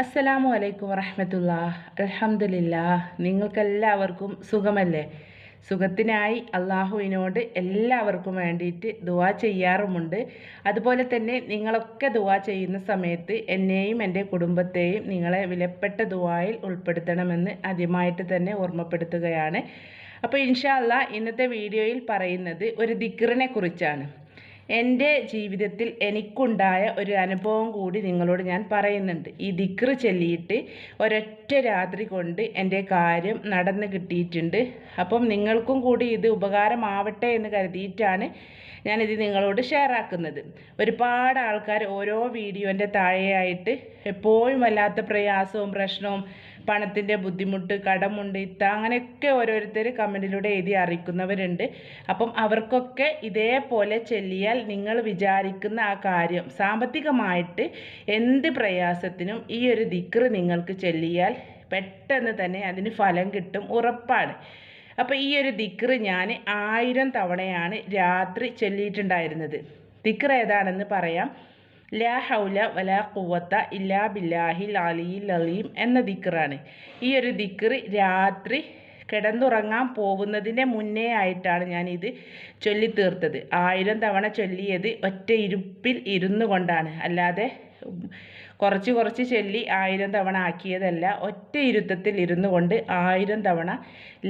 അസ്സലാമു അലൈക്കും വറഹമത്തുള്ള അലഹമില്ല നിങ്ങൾക്കെല്ലാവർക്കും സുഖമല്ലേ? സുഖത്തിനായി അള്ളാഹുവിനോട് എല്ലാവർക്കും വേണ്ടിയിട്ട് ദുവാ ചെയ്യാറുമുണ്ട്. അതുപോലെ തന്നെ നിങ്ങളൊക്കെ ദുവാ ചെയ്യുന്ന സമയത്ത് എന്നെയും എന്റെ കുടുംബത്തെയും നിങ്ങളെ വിലപ്പെട്ട ദുവായിൽ ഉൾപ്പെടുത്തണമെന്ന് ആദ്യമായിട്ട് തന്നെ ഓർമ്മപ്പെടുത്തുകയാണ്. അപ്പോൾ ഇൻഷാ ഇന്നത്തെ വീഡിയോയിൽ പറയുന്നത് ഒരു ദിക്റിനെ കുറിച്ചാണ്. എന്റെ ജീവിതത്തിൽ എനിക്കുണ്ടായ ഒരു അനുഭവം കൂടി നിങ്ങളോട് ഞാൻ പറയുന്നുണ്ട്. ഈ ദിക്റ് ചൊല്ലിയിട്ട് ഒരൊറ്റ രാത്രി കൊണ്ട് എന്റെ കാര്യം നടന്ന് കിട്ടിയിട്ടുണ്ട്. അപ്പം നിങ്ങൾക്കും കൂടി ഇത് ഉപകാരമാവട്ടെ എന്ന് കരുതിയിട്ടാണ് ഞാനിത് നിങ്ങളോട് ഷെയർ ആക്കുന്നത്. ഒരുപാട് ആൾക്കാർ ഓരോ വീഡിയോന്റെ താഴെയായിട്ട് എപ്പോഴും വല്ലാത്ത പ്രയാസവും പ്രശ്നവും പണത്തിന്റെ ബുദ്ധിമുട്ട് കടമുണ്ട് ഇത്ത അങ്ങനെയൊക്കെ ഓരോരുത്തർ കമന്റിലൂടെ എഴുതി അറിയിക്കുന്നവരുണ്ട്. അപ്പം അവർക്കൊക്കെ ഇതേപോലെ ചെല്ലിയാൽ നിങ്ങൾ വിചാരിക്കുന്ന ആ കാര്യം സാമ്പത്തികമായിട്ട് എന്ത് പ്രയാസത്തിനും ഈ ഒരു ദിക്റ് നിങ്ങൾക്ക് ചെല്ലിയാൽ പെട്ടെന്ന് തന്നെ അതിന് ഫലം കിട്ടും ഉറപ്പാണ്. അപ്പോൾ ഈ ഒരു ദിക്റ് ഞാൻ ആയിരം തവണയാണ് രാത്രി ചൊല്ലിയിട്ടുണ്ടായിരുന്നത്. ദിക്റ് ഏതാണെന്ന് പറയാം. ലാ ഹൗല വലാ കുവത്ത ഇല്ലാ ബില്ലാഹിൽ അലിയിൽ അലീം എന്ന ദിക്കറാണ് ഈ ഒരു ദിക്റ് രാത്രി കിടന്നുറങ്ങാൻ പോകുന്നതിന്റെ മുന്നേ ആയിട്ടാണ് ഞാനിത് ചൊല്ലിത്തീർത്തത്. ആയിരം തവണ ചൊല്ലിയത് ഒറ്റ ഇരുപ്പിൽ ഇരുന്നു കൊണ്ടാണ്. അല്ലാതെ കുറച്ച് കുറച്ച് ചൊല്ലി ആയിരം തവണ ആക്കിയതല്ല ഒറ്റ ഇരുത്തത്തിൽ ഇരുന്നു കൊണ്ട് ആയിരം തവണ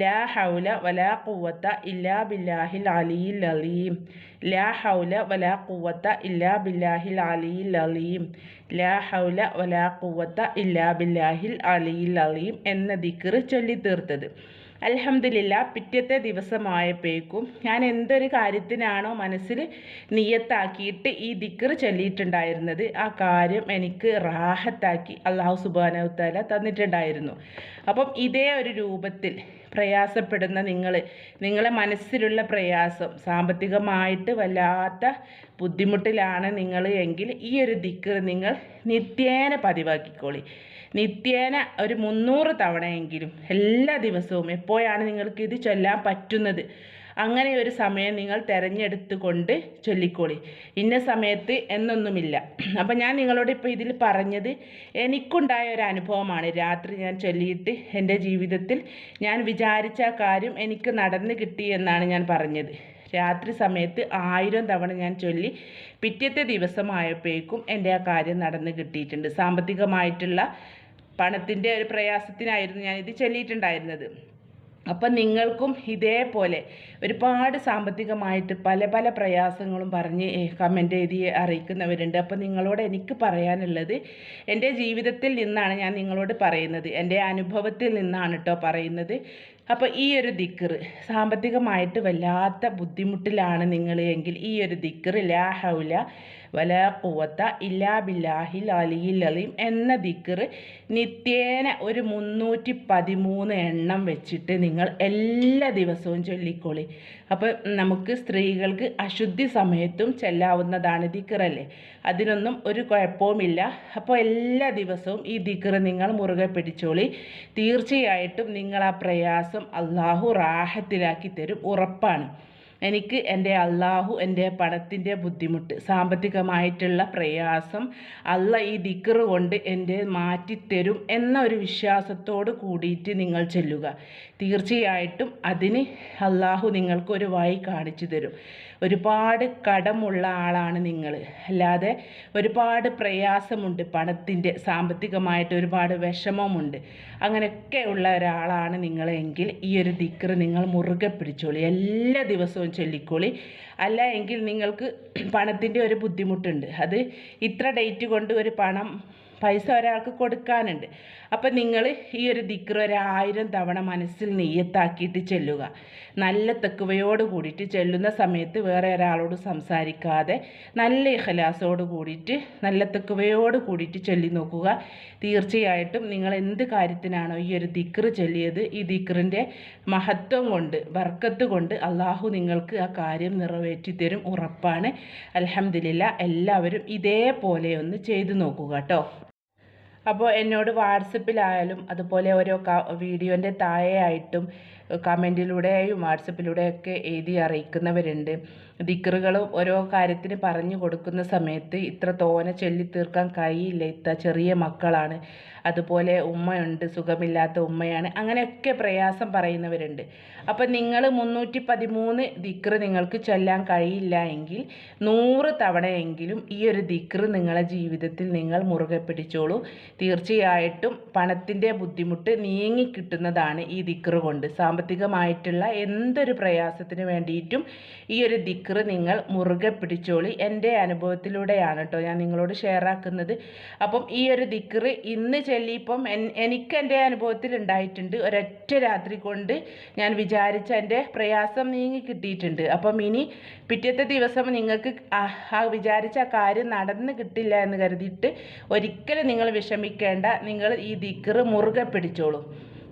ലാ ഹൗല വലാ കുവത്ത ഇല്ലാ ബില്ലാഹിൽ അലിയിൽ അലീം. ലാ ഹൗല വലാ കുവത്ത ഇല്ലാ ബില്ലാഹിൽ അലിയിൽ അലീം. ലാ ഹൗല വലാ കുവത്ത ഇല്ലാ ബില്ലാഹിൽ അലിയിൽ അലീം എന്ന ദിക്കറ് ചൊല്ലി തീർത്തത് അലഹമില്ല പിറ്റത്തെ ദിവസമായപ്പോഴേക്കും ഞാൻ എന്തൊരു കാര്യത്തിനാണോ മനസ്സിൽ നിയത്താക്കിയിട്ട് ഈ ദിക്കർ ചൊല്ലിയിട്ടുണ്ടായിരുന്നത്. ആ കാര്യം എനിക്ക് റാഹത്താക്കി അള്ളാഹു സുബാനവത്താല തന്നിട്ടുണ്ടായിരുന്നു. അപ്പം ഇതേ ഒരു രൂപത്തിൽ പ്രയാസപ്പെടുന്ന നിങ്ങൾ നിങ്ങളെ മനസ്സിലുള്ള പ്രയാസം സാമ്പത്തികമായിട്ട് വല്ലാത്ത ബുദ്ധിമുട്ടിലാണ് നിങ്ങൾ എങ്കിൽ ഈ ഒരു ദിക്കർ നിങ്ങൾ നിത്യേന പതിവാക്കിക്കോളി. നിത്യേന ഒരു മുന്നൂറ് തവണയെങ്കിലും എല്ലാ ദിവസവും എപ്പോഴാണ് നിങ്ങൾക്ക് ഇത് ചൊല്ലാൻ പറ്റുന്നത്? അങ്ങനെ ഒരു സമയം നിങ്ങൾ തിരഞ്ഞെടുത്തുകൊണ്ട് ചൊല്ലിക്കോളി. ഇന്ന സമയത്ത് എന്നൊന്നുമില്ല. അപ്പം ഞാൻ നിങ്ങളോട് ഇപ്പോൾ ഇതിൽ പറഞ്ഞത് എനിക്കുണ്ടായ ഒരു അനുഭവമാണ്. രാത്രി ഞാൻ ചൊല്ലിയിട്ട് എന്റെ ജീവിതത്തിൽ ഞാൻ വിചാരിച്ച കാര്യം എനിക്ക് നടന്നു കിട്ടി എന്നാണ് ഞാൻ പറഞ്ഞത്. രാത്രി സമയത്ത് ആയിരം തവണ ഞാൻ ചൊല്ലി പിറ്റത്തെ ദിവസമായപ്പോഴേക്കും എന്റെ ആ കാര്യം നടന്നു കിട്ടിയിട്ടുണ്ട്. സാമ്പത്തികമായിട്ടുള്ള പണത്തിന്റെ ഒരു പ്രയാസത്തിനായിരുന്നു ഞാനിത് ചൊല്ലിയിട്ടുണ്ടായിരുന്നത്. അപ്പം നിങ്ങൾക്കും ഇതേപോലെ ഒരുപാട് സാമ്പത്തികമായിട്ട് പല പല പ്രയാസങ്ങളും പറഞ്ഞ് കമന്റ് എഴുതി അറിയിക്കുന്നവരുണ്ട്. അപ്പം നിങ്ങളോട് എനിക്ക് പറയാനുള്ളത് എന്റെ ജീവിതത്തിൽ നിന്നാണ് ഞാൻ നിങ്ങളോട് പറയുന്നത്. എന്റെ അനുഭവത്തിൽ നിന്നാണ് കേട്ടോ പറയുന്നത്. അപ്പോൾ ഈ ഒരു ദിക്കർ സാമ്പത്തികമായിട്ട് വല്ലാത്ത ബുദ്ധിമുട്ടിലാണ് നിങ്ങൾ എങ്കിൽ ഈ ഒരു ദിക്കർ ലാ ഹൗല വല ഇല്ലാ ബില്ലാഹിൽ അലിയിൽ അലീം എന്ന ദിക്കറ് നിത്യേന ഒരു മുന്നൂറ്റി പതിമൂന്ന് എണ്ണം വെച്ചിട്ട് നിങ്ങൾ എല്ലാ ദിവസവും ചൊല്ലിക്കോളി. അപ്പോൾ നമുക്ക് സ്ത്രീകൾക്ക് അശുദ്ധി സമയത്തും ചെല്ലാവുന്നതാണ് ദിക്കറല്ലേ അതിനൊന്നും ഒരു കുഴപ്പവുമില്ല. അപ്പോൾ എല്ലാ ദിവസവും ഈ ദിക്കറ് നിങ്ങൾ മുറുകെ പിടിച്ചോളി. തീർച്ചയായിട്ടും നിങ്ങൾ ആ പ്രയാസം അള്ളാഹു റാഹത്തിലാക്കി തരും ഉറപ്പാണ്. എനിക്ക് എന്റെ അള്ളാഹു എന്റെ പണത്തിന്റെ ബുദ്ധിമുട്ട് സാമ്പത്തികമായിട്ടുള്ള പ്രയാസം അല്ല ഈ ദിക്കറ് കൊണ്ട് എന്റെ മാറ്റിത്തരും എന്ന ഒരു വിശ്വാസത്തോട് കൂടിയിട്ട് നിങ്ങൾ ചെല്ലുക. തീർച്ചയായിട്ടും അതിന് അള്ളാഹു നിങ്ങൾക്കൊരു വഴി കാണിച്ചു തരും. ഒരുപാട് കടമുള്ള ആളാണ് നിങ്ങൾ. അല്ലാതെ ഒരുപാട് പ്രയാസമുണ്ട് പണത്തിന്റെ സാമ്പത്തികമായിട്ട് ഒരുപാട് വിഷമമുണ്ട്. അങ്ങനെയൊക്കെ ഉള്ള ഒരാളാണ് നിങ്ങളെങ്കിൽ ഈ ഒരു ദിക്കറ് നിങ്ങൾ മുറുകെ പിടിച്ചോളൂ. എല്ലാ ദിവസവും ചൊല്ലിക്കോളി. അല്ല എങ്കിൽ നിങ്ങൾക്ക് പണത്തിന്റെ ഒരു ബുദ്ധിമുട്ടുണ്ട്. അത് ഇത്ര ഡേറ്റ് കൊണ്ട് ഒരു പണം പൈസ ഒരാൾക്ക് കൊടുക്കാനുണ്ട്. അപ്പം നിങ്ങൾ ഈ ഒരു ദിക്ര ഒരായിരം തവണ മനസ്സിൽ നെയ്യത്താക്കിയിട്ട് ചെല്ലുക. നല്ല തെക്കുവയോട് കൂടിയിട്ട് ചെല്ലുന്ന സമയത്ത് വേറെ ഒരാളോട് സംസാരിക്കാതെ നല്ല ഇഹലാസോട് കൂടിയിട്ട് നല്ല തെക്കുവയോട് കൂടിയിട്ട് ചൊല്ലി നോക്കുക. തീർച്ചയായിട്ടും നിങ്ങൾ എന്ത് കാര്യത്തിനാണോ ഈ ഒരു ദിക്ർ ചൊല്ലിയത് ഈ ദിക്റിന്റെ മഹത്വം കൊണ്ട് വർക്കത്ത് കൊണ്ട് അള്ളാഹു നിങ്ങൾക്ക് ആ കാര്യം നിറവേറ്റി തരും ഉറപ്പാണ്. അലഹമില്ല എല്ലാവരും ഇതേപോലെ ഒന്ന് ചെയ്തു നോക്കുക കേട്ടോ. അപ്പോൾ എന്നോട് വാട്സപ്പിലായാലും അതുപോലെ ഓരോ വീഡിയോന്റെ താഴെയായിട്ടും കമന്റിലൂടെയും വാട്സപ്പിലൂടെയൊക്കെ എഴുതി അറിയിക്കുന്നവരുണ്ട്. ദിക്റുകളും ഓരോ കാര്യത്തിന് പറഞ്ഞു കൊടുക്കുന്ന സമയത്ത് ഇത്ര തോനെ ചൊല്ലി തീർക്കാൻ കഴിയില്ല ഇത്ത ചെറിയ മക്കളാണ്. അതുപോലെ ഉമ്മയുണ്ട് സുഖമില്ലാത്ത ഉമ്മയാണ്. അങ്ങനെയൊക്കെ പ്രയാസം പറയുന്നവരുണ്ട്. അപ്പം നിങ്ങൾ മുന്നൂറ്റി പതിമൂന്ന് ദിക്റ് നിങ്ങൾക്ക് ചൊല്ലാൻ കഴിയില്ല എങ്കിൽ നൂറ് തവണയെങ്കിലും ഈ ഒരു ദിക്റ് നിങ്ങളെ ജീവിതത്തിൽ നിങ്ങൾ മുറുകെ പിടിച്ചോളൂ. തീർച്ചയായിട്ടും പണത്തിന്റെ ബുദ്ധിമുട്ട് നീങ്ങി കിട്ടുന്നതാണ് ഈ ദിക്റ് കൊണ്ട്. സാമ്പത്തികമായിട്ടുള്ള എന്തൊരു പ്രയാസത്തിന് വേണ്ടിയിട്ടും ഈ ഒരു ദിക്റ് നിങ്ങൾ മുറുകെ പിടിച്ചോളി. എന്റെ അനുഭവത്തിലൂടെയാണ് കേട്ടോ ഞാൻ നിങ്ങളോട് ഷെയർ ആക്കുന്നത്. അപ്പം ഈ ഒരു ദിക്റ് ഇന്ന് ചൊല്ലിയപ്പം എനിക്ക് എന്റെ അനുഭവത്തിൽ ഉണ്ടായിട്ടുണ്ട്. ഒരൊറ്റ രാത്രി കൊണ്ട് ഞാൻ വിചാരിച്ച എന്റെ പ്രയാസം നീങ്ങി കിട്ടിയിട്ടുണ്ട്. അപ്പം ഇനി പിറ്റത്തെ ദിവസം നിങ്ങൾക്ക് ആ വിചാരിച്ച കാര്യം നടന്ന് കിട്ടില്ല എന്ന് കരുതിയിട്ട് ഒരിക്കലും നിങ്ങൾ വിഷമിക്കേണ്ട. നിങ്ങൾ ഈ ദിക്കറ് മുറുകെ പിടിച്ചോളൂ.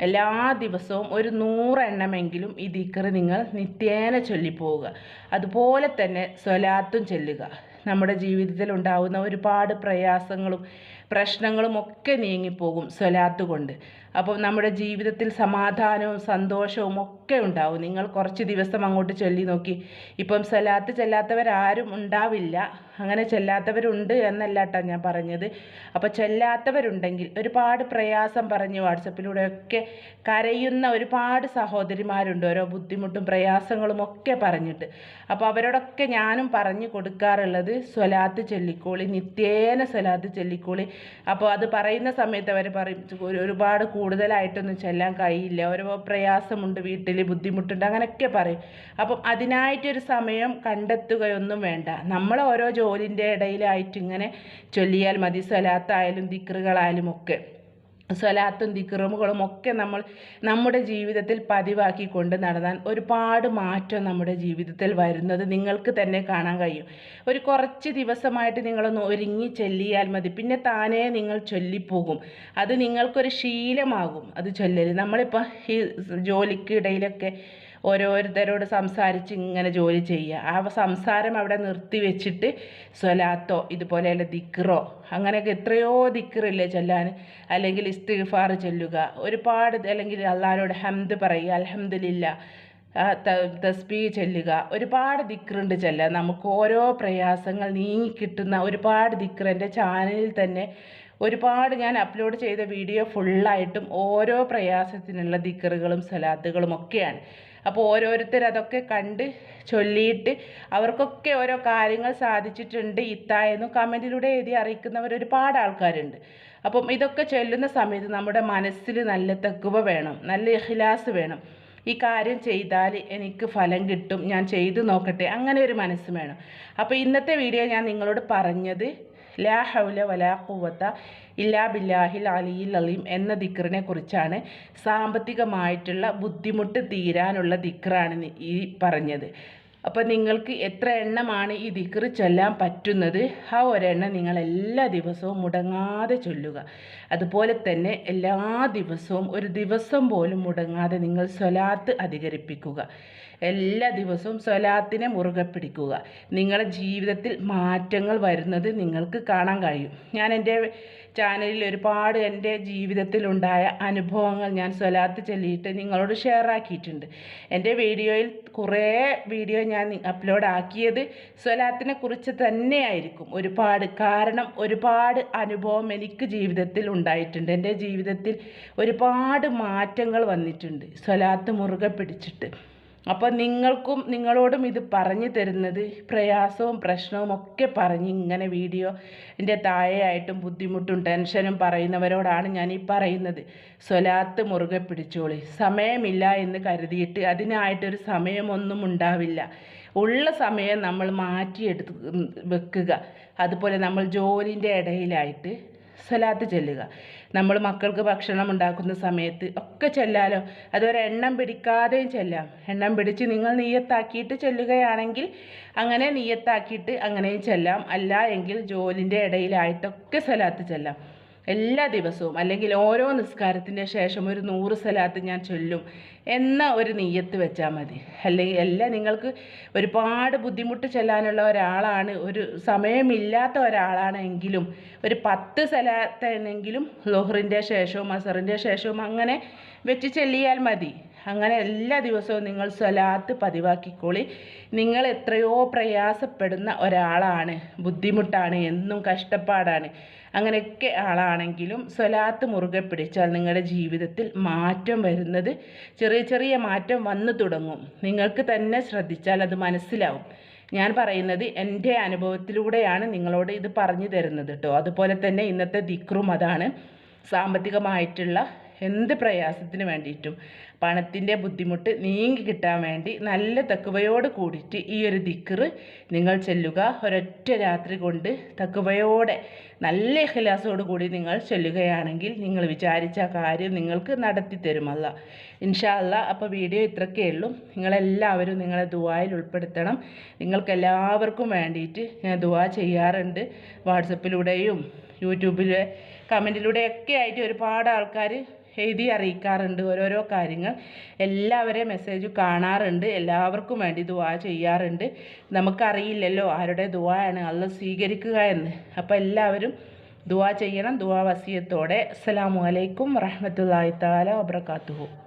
എല്ലാ ദിവസവും ഒരു നൂറെണ്ണമെങ്കിലും ഈ ദിക്കറ് നിങ്ങൾ നിത്യേന ചൊല്ലിപ്പോവുക. അതുപോലെ തന്നെ സ്വലാത്തും ചൊല്ലുക. നമ്മുടെ ജീവിതത്തിൽ ഉണ്ടാകുന്ന ഒരുപാട് പ്രയാസങ്ങളും പ്രശ്നങ്ങളും ഒക്കെ നീങ്ങിപ്പോകും സ്വലാത്ത് കൊണ്ട് അപ്പോൾ നമ്മുടെ ജീവിതത്തിൽ സമാധാനവും സന്തോഷവും ഒക്കെ ഉണ്ടാവും. നിങ്ങൾ കുറച്ച് ദിവസം അങ്ങോട്ട് ചൊല്ലി നോക്കി. ഇപ്പം സ്വലാത്ത് ചെല്ലാത്തവരാരും ഉണ്ടാവില്ല. അങ്ങനെ ചെല്ലാത്തവരുണ്ട് എന്നല്ല കേട്ടോ ഞാൻ പറഞ്ഞത്. അപ്പോൾ ചെല്ലാത്തവരുണ്ടെങ്കിൽ ഒരുപാട് പ്രയാസം പറഞ്ഞ് വാട്സപ്പിലൂടെയൊക്കെ കരയുന്ന ഒരുപാട് സഹോദരിമാരുണ്ട്. ഓരോ ബുദ്ധിമുട്ടും പ്രയാസങ്ങളും ഒക്കെ പറഞ്ഞിട്ട്. അപ്പോൾ അവരോടൊക്കെ ഞാനും പറഞ്ഞു കൊടുക്കാറുള്ളത് സ്വലാത്ത് ചൊല്ലിക്കോളി നിത്യേന സ്വലാത്ത് ചൊല്ലിക്കോളി. അപ്പോൾ അത് പറയുന്ന സമയത്ത് അവർ പറയും ഒരുപാട് കൂടുതലായിട്ടൊന്നും ചെല്ലാൻ കഴിയില്ല. ഓരോ പ്രയാസമുണ്ട് വീട്ടിൽ ബുദ്ധിമുട്ടുണ്ട് അങ്ങനെയൊക്കെ പറയും. അപ്പം അതിനായിട്ടൊരു സമയം കണ്ടെത്തുകയൊന്നും വേണ്ട. നമ്മൾ ഓരോ ജോലിന്റെ ഇടയിലായിട്ട് ഇങ്ങനെ ചൊല്ലിയാൽ മതി സ്വലാത്തായാലും ദിക്റുകളായാലും ഒക്കെ. സ്വലാത്തും ദിക്റുമുകളും ഒക്കെ നമ്മൾ നമ്മുടെ ജീവിതത്തിൽ പതിവാക്കിക്കൊണ്ട് നടന്നാൽ ഒരുപാട് മാറ്റം നമ്മുടെ ജീവിതത്തിൽ വരുന്നത് നിങ്ങൾക്ക് തന്നെ കാണാൻ കഴിയും. ഒരു കുറച്ച് ദിവസമായിട്ട് നിങ്ങളൊന്ന് ഒരുങ്ങി ചൊല്ലിയാൽ മതി. പിന്നെ താനേ നിങ്ങൾ ചൊല്ലിപ്പോകും. അത് നിങ്ങൾക്കൊരു ശീലമാകും. അത് ചൊല്ലൽ നമ്മളിപ്പോൾ ഈ ജോലിക്കിടയിലൊക്കെ ഓരോരുത്തരോട് സംസാരിച്ച് ഇങ്ങനെ ജോലി ചെയ്യുക. ആ സംസാരം അവിടെ നിർത്തി വെച്ചിട്ട് സ്വലാത്തോ ഇതുപോലെയുള്ള ദിക്റോ അങ്ങനെയൊക്കെ എത്രയോ ദിക്റില്ലേ ചൊല്ലാൻ. അല്ലെങ്കിൽ ഇസ്തിഗ്ഫാർ ചൊല്ലുക. ഒരുപാട് അല്ലെങ്കിൽ അള്ളാഹാനോട് ഹംദ് പറയുക അലഹമില്ല തസ്ബീ ചൊല്ലുക. ഒരുപാട് ദിക്റുണ്ട് ചൊല്ലുക നമുക്ക് ഓരോ പ്രയാസങ്ങൾ നീങ്ങി കിട്ടുന്ന ഒരുപാട് ദിക്ർ എന്റെ ചാനലിൽ തന്നെ ഒരുപാട് ഞാൻ അപ്ലോഡ് ചെയ്ത വീഡിയോ ഫുള്ളായിട്ടും ഓരോ പ്രയാസത്തിനുള്ള ദിക്കറുകളും സലാത്തുകളും ഒക്കെയാണ്. അപ്പോൾ ഓരോരുത്തർ അതൊക്കെ കണ്ട് ചൊല്ലിയിട്ട് അവർക്കൊക്കെ ഓരോ കാര്യങ്ങൾ സാധിച്ചിട്ടുണ്ട്. ഇത്തായെന്നും കമന്റിലൂടെ എഴുതി അറിയിക്കുന്നവർ ഒരുപാട് ആൾക്കാരുണ്ട്. അപ്പം ഇതൊക്കെ ചൊല്ലുന്ന സമയത്ത് നമ്മുടെ മനസ്സിൽ നല്ല തെക്കുവ വേണം നല്ല ഇഖ്ലാസ് വേണം. ഈ കാര്യം ചെയ്താൽ എനിക്ക് ഫലം കിട്ടും ഞാൻ ചെയ്തു നോക്കട്ടെ അങ്ങനെ ഒരു മനസ്സ് വേണം. അപ്പോൾ ഇന്നത്തെ വീഡിയോ ഞാൻ നിങ്ങളോട് പറഞ്ഞത് ലാ ഹൗല വലാ കുവത്ത ഇല്ലാ ബില്ലാഹിൽ അലിയിൽ അലീം എന്ന ദിക്റിനെ കുറിച്ചാണ് സാമ്പത്തികമായിട്ടുള്ള ബുദ്ധിമുട്ട് തീരാനുള്ള ദിക്റാണ് ഈ പറഞ്ഞത്. അപ്പോൾ നിങ്ങൾക്ക് എത്ര എണ്ണമാണ് ഈ ദിക്റ് ചൊല്ലാൻ പറ്റുന്നത്? ആ ഒരെണ്ണം നിങ്ങൾ എല്ലാ ദിവസവും മുടങ്ങാതെ ചൊല്ലുക. അതുപോലെ തന്നെ എല്ലാ ദിവസവും ഒരു ദിവസം പോലും മുടങ്ങാതെ നിങ്ങൾ സ്വലാത്ത് അധികരിപ്പിക്കുക. എല്ലാ ദിവസവും സ്വലാത്തിനെ മുറുകെ പിടിക്കുക. നിങ്ങളുടെ ജീവിതത്തിൽ മാറ്റങ്ങൾ വരുന്നത് നിങ്ങൾക്ക് കാണാൻ കഴിയും. ഞാൻ എന്റെ ചാനലിൽ ഒരുപാട് എന്റെ ജീവിതത്തിലുണ്ടായ അനുഭവങ്ങൾ ഞാൻ സ്വലാത്ത് ചൊല്ലിയിട്ട് നിങ്ങളോട് ഷെയർ ആക്കിയിട്ടുണ്ട്. എന്റെ വീഡിയോയിൽ കുറേ വീഡിയോ ഞാൻ അപ്ലോഡ് ആക്കിയത് സ്വലാത്തിനെ കുറിച്ച് തന്നെയായിരിക്കും. ഒരുപാട് കാരണം ഒരുപാട് അനുഭവം എനിക്ക് ജീവിതത്തിൽ ഉണ്ടായിട്ടുണ്ട്. എന്റെ ജീവിതത്തിൽ ഒരുപാട് മാറ്റങ്ങൾ വന്നിട്ടുണ്ട് സ്വലാത്ത് മുറുകെ പിടിച്ചിട്ട്. അപ്പോൾ നിങ്ങൾക്കും നിങ്ങളോടും ഇത് പറഞ്ഞു തരുന്നത് പ്രയാസവും പ്രശ്നവും ഒക്കെ പറഞ്ഞ് ഇങ്ങനെ വീഡിയോ എന്റെ താഴെയായിട്ടും ബുദ്ധിമുട്ടും ടെൻഷനും പറയുന്നവരോടാണ് ഞാൻ ഈ പറയുന്നത്. സ്വലാത്ത് മുറുകെ പിടിച്ചോളി. സമയമില്ല എന്ന് കരുതിയിട്ട് അതിനായിട്ടൊരു സമയമൊന്നും ഉണ്ടാവില്ല. ഉള്ള സമയം നമ്മൾ മാറ്റിയെടുത്ത് വെക്കുക. അതുപോലെ നമ്മൾ ജോലിന്റെ ഇടയിലായിട്ട് സ്വലാത്ത് ചെല്ലുക. നമ്മൾ മക്കൾക്ക് ഭക്ഷണം ഉണ്ടാക്കുന്ന സമയത്ത് ഒക്കെ ചെല്ലാലോ? അതുപോലെ എണ്ണം പിടിക്കാതെയും ചെല്ലാം. എണ്ണം പിടിച്ച് നിങ്ങൾ നീയത്താക്കിയിട്ട് ചെല്ലുകയാണെങ്കിൽ അങ്ങനെ നീയത്താക്കിയിട്ട് അങ്ങനെയും ചെല്ലാം. അല്ല എങ്കിൽ ജോലിന്റെ ഇടയിലായിട്ടൊക്കെ സ്ഥലത്ത് ചെല്ലാം. എല്ലാ ദിവസവും അല്ലെങ്കിൽ ഓരോ നിസ്കാരത്തിന്റെ ശേഷം ഒരു നൂറ് സ്ഥലത്ത് ഞാൻ ചൊല്ലും എന്ന ഒരു നെയ്യത്ത് വെച്ചാൽ മതി. അല്ലെങ്കിൽ എല്ലാം നിങ്ങൾക്ക് ഒരുപാട് ബുദ്ധിമുട്ട് ചെല്ലാനുള്ള ഒരാളാണ് ഒരു സമയമില്ലാത്ത ഒരാളാണെങ്കിലും ഒരു പത്ത് സ്ഥലത്തെങ്കിലും ലോഹറിന്റെ ശേഷവും അസറിന്റെ ശേഷവും അങ്ങനെ വെച്ച് ചെല്ലിയാൽ മതി. അങ്ങനെ എല്ലാ ദിവസവും നിങ്ങൾ സ്വലാത്ത് പതിവാക്കിക്കോളി. നിങ്ങൾ എത്രയോ പ്രയാസപ്പെടുന്ന ഒരാളാണ് ബുദ്ധിമുട്ടാണ് എന്നും കഷ്ടപ്പാടാണ്. അങ്ങനെയൊക്കെ ആളാണെങ്കിലും സ്വലാത്ത് മുറുകെ പിടിച്ചാൽ നിങ്ങളുടെ ജീവിതത്തിൽ മാറ്റം വരുന്നത് ചെറിയ ചെറിയ മാറ്റം വന്നു തുടങ്ങും. നിങ്ങൾക്ക് തന്നെ ശ്രദ്ധിച്ചാൽ അത് മനസ്സിലാവും. ഞാൻ പറയുന്നത് എന്റെ അനുഭവത്തിലൂടെയാണ് നിങ്ങളോട് ഇത് പറഞ്ഞു തരുന്നത് കേട്ടോ. അതുപോലെ തന്നെ ഇന്നത്തെ ദിക്റും അതാണ്. സാമ്പത്തികമായിട്ടുള്ള എന്ത് പ്രയാസത്തിന് വേണ്ടിയിട്ടും പണത്തിന്റെ ബുദ്ധിമുട്ട് നീങ്ങി കിട്ടാൻ വേണ്ടി നല്ല തക്കുവയോട് കൂടിയിട്ട് ഈ ഒരു ദിക്കറ് നിങ്ങൾ ചെല്ലുക. ഒരൊറ്റ രാത്രി കൊണ്ട് തക്കുവയോടെ നല്ല ഇഖലാസോട് കൂടി നിങ്ങൾ ചൊല്ലുകയാണെങ്കിൽ നിങ്ങൾ വിചാരിച്ച കാര്യം നിങ്ങൾക്ക് നടത്തി തരുമല്ല ഇൻഷാല്ല അപ്പോൾ വീഡിയോ ഇത്രയൊക്കെ ഉള്ളൂ. നിങ്ങളെല്ലാവരും നിങ്ങളെ ദുവായിൽ ഉൾപ്പെടുത്തണം. നിങ്ങൾക്കെല്ലാവർക്കും വേണ്ടിയിട്ട് ഞാൻ ദുവാ ചെയ്യാറുണ്ട്. വാട്സപ്പിലൂടെയും യൂട്യൂബിലെ കമന്റിലൂടെയൊക്കെ ആയിട്ട് ഒരുപാട് ആൾക്കാർ എഴുതി അറിയിക്കാറുണ്ട്. ഓരോരോ കാര്യങ്ങൾ എല്ലാവരെയും മെസ്സേജ് കാണാറുണ്ട്. എല്ലാവർക്കും വേണ്ടി ദുവാ ചെയ്യാറുണ്ട്. നമുക്കറിയില്ലല്ലോ ആരുടെ ദുവായാണ് അല്ല സ്വീകരിക്കുക എന്ന്. അപ്പോൾ എല്ലാവരും ദുവാ ചെയ്യണം. ദുവാ വസിയത്തോടെ. അസ്സലാമു അലൈക്കും വറഹമത്തല്ലാഹി താല വബർക്കാത്തുഹു